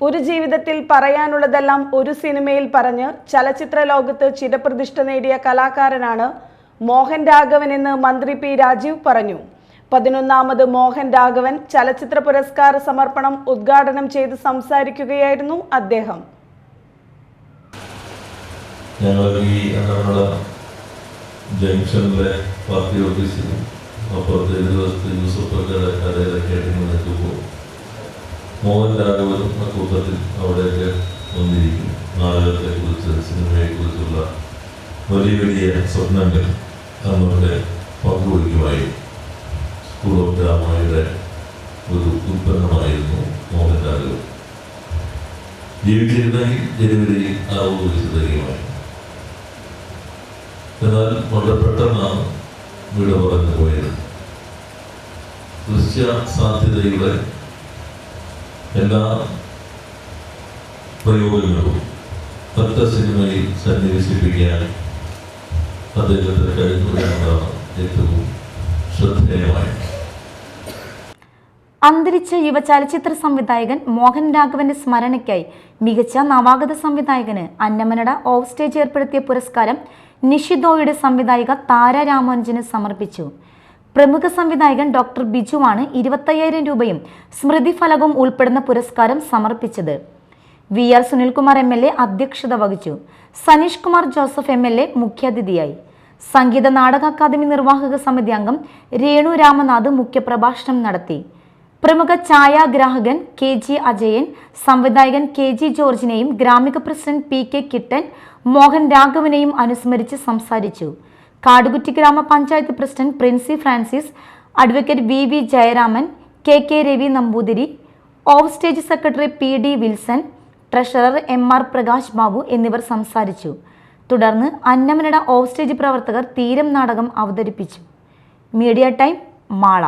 ഒരു ജീവിതത്തിൽ പറയാനുള്ളതെല്ലാം ഒരു സിനിമയിൽ പറഞ്ഞ് ചലച്ചിത്ര ലോകത്ത് ചിരപ്രതിഷ്ഠ നേടിയ കലാകാരനാണ് മോഹൻ രാഘവൻ എന്ന് മന്ത്രി പി രാജീവ് പറഞ്ഞു. പതിനൊന്നാമത് മോഹൻ രാഘവൻ ചലച്ചിത്ര പുരസ്കാര സമർപ്പണം ഉദ്ഘാടനം ചെയ്ത് സംസാരിക്കുകയായിരുന്നു അദ്ദേഹം. ഞങ്ങൾ മോഹൻ രാഘവനും ആ കൂട്ടത്തിൽ അവിടെയൊക്കെ വന്നിരിക്കും നാടകത്തെ കുറിച്ച് സിനിമയെ കുറിച്ചുള്ള വലിയ വലിയ സ്വപ്നങ്ങൾ നമ്മളുടെ പങ്കുവയ്ക്കുമായി സ്കൂൾ ഓഫ് ഡ്രാമയുടെ ഒരു ഉൽപ്പന്നമായിരുന്നു മോഹൻ രാഘവൻ ജീവിച്ചിരുന്നെങ്കിൽ ജനുവരി അറുപത് വയസ്സ് തികയുമായി എന്നാൽ വളരെ പെട്ടെന്നാണ് വിട പറഞ്ഞു പോയത് ദൃശ്യ സാധ്യതയുടെ എല്ലാ പ്രയോഗങ്ങളും ഒറ്റ സിനിമയിൽ സന്നിവേശിപ്പിക്കാൻ അദ്ദേഹത്തിന് കഴിഞ്ഞു എന്നതാണ് ഏറ്റവും ശ്രദ്ധേയമായി. അന്തരിച്ച യുവ ചലച്ചിത്ര സംവിധായകൻ മോഹൻ രാഘവന്റെ സ്മരണയ്ക്കായി മികച്ച നവാഗത സംവിധായകന് അന്നമനട ഓഫ് സ്റ്റേജ് ഏർപ്പെടുത്തിയ പുരസ്കാരം നിഷിദോയുടെ സംവിധായിക താര രാമാനുജന് സമർപ്പിച്ചു. പ്രമുഖ സംവിധായകൻ ഡോക്ടർ ബിജുവാണ് ഇരുപത്തയ്യായിരം രൂപയും സ്മൃതി ഫലകവും ഉൾപ്പെടുന്ന പുരസ്കാരം സമർപ്പിച്ചത്. V R Sunilkumar M L A അധ്യക്ഷത വഹിച്ചു. Saneesh Kumar Joseph M L A മുഖ്യാതിഥിയായി. സംഗീത നാടക അക്കാദമി നിർവാഹക സമിതി അംഗം രേണു രാമനാഥ് മുഖ്യപ്രഭാഷണം നടത്തി. പ്രമുഖ ഛായാഗ്രാഹകൻ കെ ജി അജയൻ സംവിധായകൻ K G ജോർജിനെയും Gramika president P K Kittan Mohan രാഘവനെയും അനുസ്മരിച്ച് സംസാരിച്ചു. Kadukutty Gramapanchayat president Princy Francis advocate V V Jayaraman K K Ravi Namboothiri off stage secretary P D Wilson treasurer M R Prakash Babu എന്നിവർ സംസാരിച്ചു. തുടർന്ന് Annamanada of stage പ്രവർത്തകർ തീരം നാടകം അവതരിപ്പിച്ചു. Media time Mala.